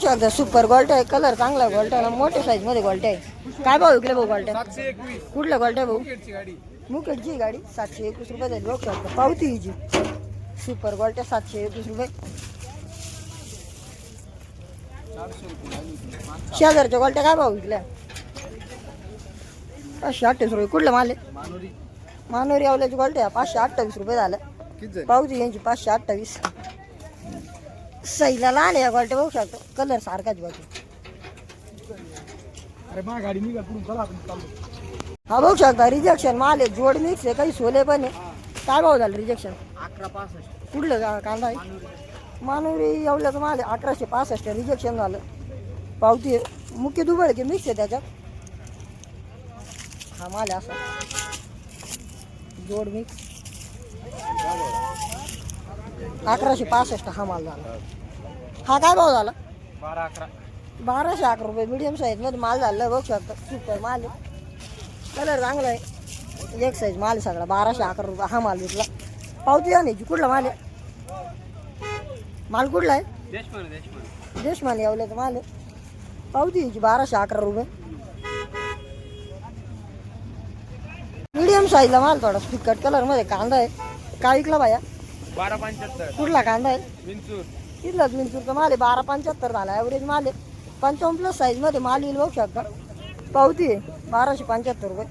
शकता सुपर गोल्ट आहे. कलर चांगला आहे गोल्ट आहे. मोठ्या साईजमध्ये गोल्ट आहे. काय भाऊ विकले भाऊ गोल्ट कुठलं गोल्ट आहे भाऊ? मुकेटची गाडी. सातशे एकवीस रुपये जाईल बघू शकता. पावती हिची सुपर गोल्ट आहे. सातशे एकवीस रुपये. शेजारच्या गोल्ट्या काय भाऊ विकल्या? पाचशे अठ्ठावीस रुपये. कुठलं माल आहे? मानोरी. मानोरी आवल्याची गोल्ट्या पाचशे अठ्ठावीस रुपये झाली? पावती यांची पाचशे अठ्ठावीस. सईला लहान आहे या गोल्ट्या बघू शकतो. कलर सारखाच बाजू अरे मा गाडी निघा पुढून चला आपण चाललो हा बघू शकता. रिजेक्शन माल आहे जोड मिक्स आहे काही सोले पण आहे. काय भाव झालं रिजेक्शन अकरा पासष्ट. कुठलं कांदा आहे? मानवरी एवढ्याचं माल आहे अकराशे पासष्ट रिजेक्शन झालं. पावती मुख्य दुबळ की मिक्स आहे त्याच्यात? हा माल आहे असा. जोड मिक्स अकराशे पासष्ट हा माल झाला. हा काय भाव झाला? बारा अकरा. बाराशे अकरा रुपये. मीडियम साईजमध्ये माल झाला. बघू शकता. सुपर माल आहे. कलर चांगला आहे. एक साईज माल आहे सगळा. बाराशे अकरा रुपये हा माल विकला. पावती आणायची कुठला माल आहे? माल कुठला आहे? देशमाने यावल्याचा माल आहे. पावती यायची बाराशे अकरा रुपये. मीडियम साईजला माल थोडा. फिकट कलरमध्ये कांदा आहे. काय विकला बाया? बारा पंच्याहत्तर. कुठला कांदा आहे? विंचूर. तिथलाच मिरचूरचा माल आहे बारा पंच्याहत्तर झाला. ॲव्हरेज माल आहे. पंचावन्न प्लस साईजमध्ये माल येईल बघू शकता. पावती आहे. बाराशे पंच्याहत्तर रुपये.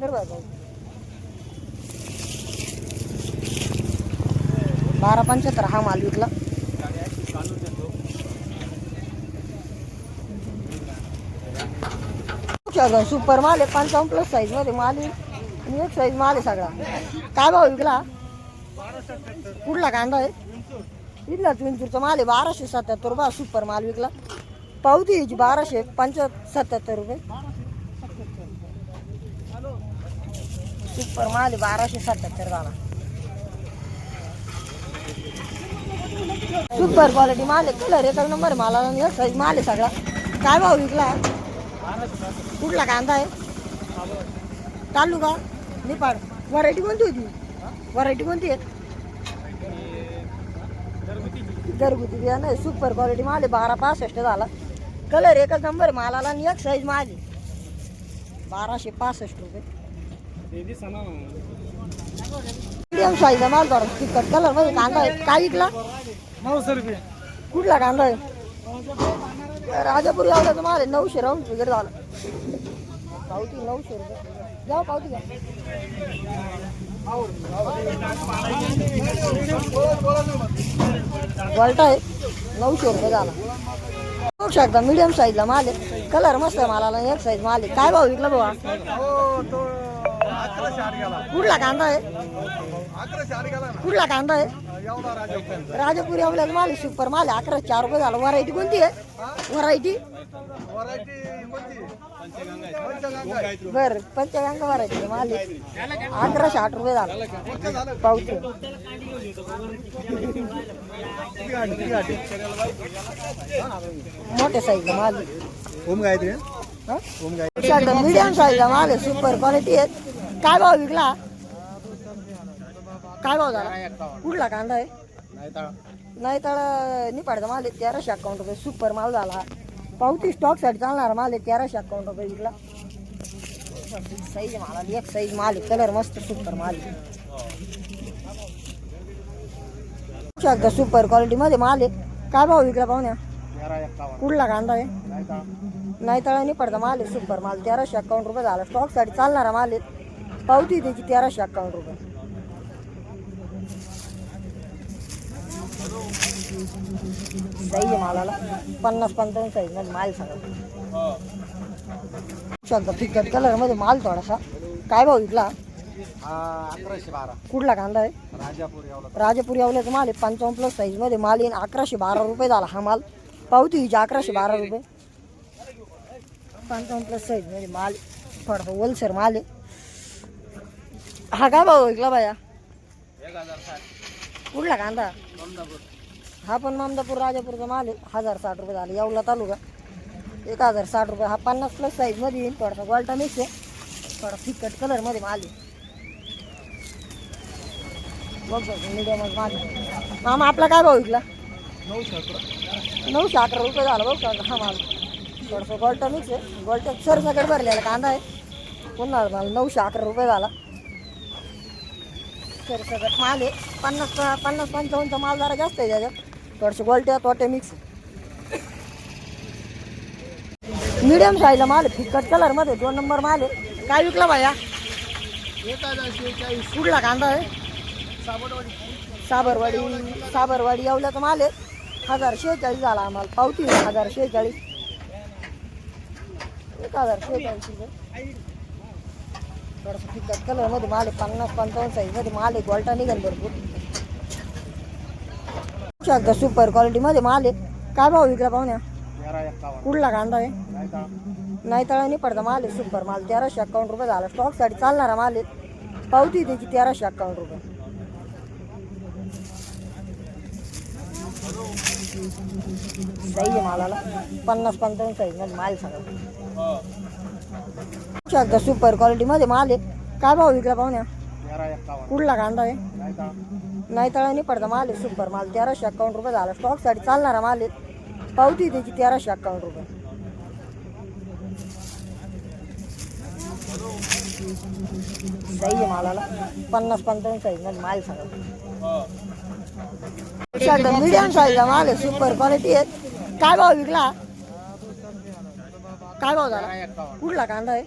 बरोबर बारा पंच्याहत्तर हा माल विकला. सुपर माल आहे. पंचावन्न प्लस साईजमध्ये माल येईल. आणि एक साईज माल आहे सगळा. काय भाव विकला? कुठला कांदा आहे? इथलाच विंचूरचा माल आहे बाराशे सत्याहत्तर रुपये. सुपर माल विकला. पावती याची बाराशे पंचा सत्याहत्तर रुपये. सुपर माल आहे बाराशे सत्याहत्तर झाला सुपर क्वालिटी माल आहे. कलर एकच नंबर आहे माला साईज माल आहे सगळा. काय भाव विकला? कुठला कांदा आहे? तालुका? निपाड व्हरायटी कोणती होती? व्हरायटी कोणती आहे घरगुती बियाणं आहे सुपर क्वालिटी माल आहे बारा पासष्ट झाला. कलर एकच नंबर मालाला आणि एक साईज माल आहे बाराशे पासष्ट रुपये. मीडियम साईज माल थोडा तिखट कलरमध्ये कांदा आहे. काय विकला? नऊशे रुपये. कुठला कांदा आहे? राजापूर एवढ्याचा माल आहे नऊशे राऊंड वगैरे झालं. पावती नऊशे रुपये. जाऊ पावती घ्या. वॉल्टा आहे. नऊशे रुपये झाला. बघू शकता मीडियम साईजला माल आहे. कलर मस्त आहे मालाला. एक साईज माल आहे. काय भाव विकला गेला कुठला कांदा आहे? कुठला कांदा आहे? राजापुरी आपल्याला माल सुपर माल अकरा चार रुपये झाला. व्हरायटी कोणती आहे? व्हरायटी बर पंचगंगा व्हरायटी माल आहे अकराशे आठ रुपये झाला. पावती. मोठ्या साईजला माल आहे. ओम गायत्री? ओम गायत्री. मीडियम साईजला माल सुपर क्वालिटी आहे काय भाव विकला? काय भाव झाला? कुठला कांदा आहे? नाही तर निपाडचा माल आहे तेराशे अकाउंट रुपये. सुपर माल झाला. पावती स्टॉकसाठी चालणारा माल आहे तेराशे अकाउंट रुपये विकला. साईज माल एक साईज माल आहे. कलर मस्त सुपर माल आहे. सुपर क्वालिटीमध्ये माल आहे. काय भाव विकला पाहुण्या? कुठला कांदा आहे? नाही तळा नाही पडता माल आहे सुपर माल. तेराशे अकाउंट रुपये झाला. स्टॉकसाठी चालणारा माल आहे. पावती त्याची तेराशे अकाउंट रुपये. आहे मालाला. पन्नास पंचावन्न साईजमध्ये माल शकता फिकट कलरमध्ये माल थोडासा. काय विकला हा अकराशे बारा. कुठला कांदा आहे? राजापूर राजापुरी आवल्याचा माल आहे. पंचावन्न प्लस साईजमध्ये माल येईन. अकराशे बारा रुपये झाला हा माल. पावती हिची अकराशे बारा रुपये. पंचावन्न प्लस साईजमध्ये माल थोडासा होलसेल माल आहे. हा काय भाऊ विकला बाया? कुठला कांदा? हा पण मामदापूर राजापूरचा माल आहे. हजार साठ रुपये झाला. येवला तालुका. एक हजार साठ रुपये. हा पन्नास प्लस साईजमध्ये येईल. थोडासा गोल्टा मिक्स आहे. थोडा फिकट कलरमध्ये माल आहे. बघ मीडियमच माल आहे. मामा आपला काय भाव विकला? नऊशे अकरा नऊशे अकरा रुपये झाला बघ का? हा माल. थोडंसं गोल्टा मिक्स आहे. गोल्टा सरसकट भरलेला कांदा आहे. पुन्हा माल नऊशे अकरा रुपये झाला. सगळं माल आहे. पन्नास पन्नास पंचावन्नचा माल जरा जास्त आहे त्याच्यात. थोडंसं गोलट्या तोट्या मिक्स मिडियम साईजला माल आहे. फिकट कलरमध्ये दोन नंबर माल आहे. काय विकला भाया? कुठला कांदा आहे? साबरवाडी. साबरवाडी येवल्याचा माल आहे. हजार शेहेचाळीस झाला आम्हाला. पावती हजार शेहेचाळीस. एक हजार शेहेचाळीस थोडंसं फिकट कलरमध्ये माल आहे पन्नास पंचावन्न साईजमध्ये माल आहे क्वालिटा निघेल भरपूर. शकता सुपर क्वालिटीमध्ये माल. आहे काय भाव विकला पाहुण्या? कुठला कांदा आहे? काय का नाही पडता माल आहे सुपर माल. तेराशे अकाउंट रुपये झाला. स्टॉकसाठी चालणारा माल. आहे पावती त्याची तेराशे अकाउंट रुपये. साईज आहे मालाला. पन्नास पंचावन्न साईजमध्ये माल सगळं. शकता सुपर क्वालिटीमध्ये माल आहे काय भाव विकला पाहुण्या? कुठला कांदा आहे? काय का नाही पडता माल आहे सुपर माल. तेराशे अकाउंट रुपये झाला. स्टॉकसाठी चालणारा माल आहे. पावती त्याची तेराशे अकाउंट रुपये. साईज आहे मालाला. पन्नास पंचावन्न साईजमध्ये माल सगळं मीडियम साईजचा माल आहे सुपर क्वालिटी आहे. काय भाव विकला? काय भाव झाला? कुठला कांदा आहे?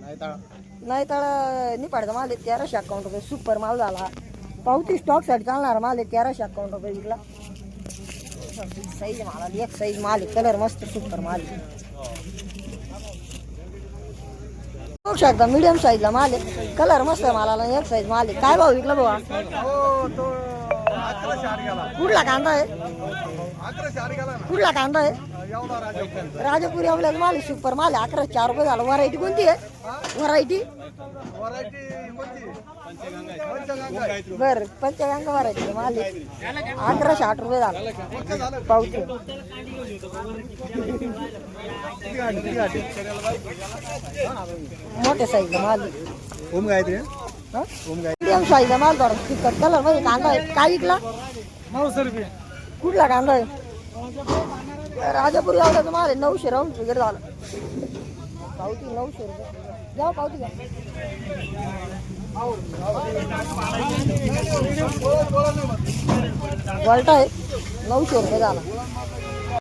नाही तर नाही तर निपाडचा माल आहे तेराशे अकाउंट रुपये. सुपर माल झाला. पावती स्टॉकसाठी चालणारा माल आहे तेराशे अकाउंट रुपये विकला. साईज माल एक साईज माल आहे. कलर मस्त सुपर माल बघू शकता मीडियम साईजला माल आहे. कलर मस्त आहे मालाला एक साईज माल आहे. काय भाव विकला भाऊ हो? कुठला कांदा आहे? कुठला कांदा आहे? राजापुरी आपल्याला माल सुपर माल अकरा चार रुपये झाला. व्हरायटी कोणती आहे? व्हरायटी बर पंचगंगा व्हरायटी माल आहे. अकराशे आठ रुपये झाला. पावती मोठ्या साईजला माल. ओम गायत्री? ओम साईजला माल थोडा तिखट कलरमध्ये कांदा आहे. काय विकला? नऊशे रुपये. कुठला कांदा आहे? राजापूर गावला माल नऊशे राऊंड वगैरे झालं. पावती नऊशे रुपये. जाऊ पावती घ्या. वॉल्टा आहे. नऊशे रुपये झाला.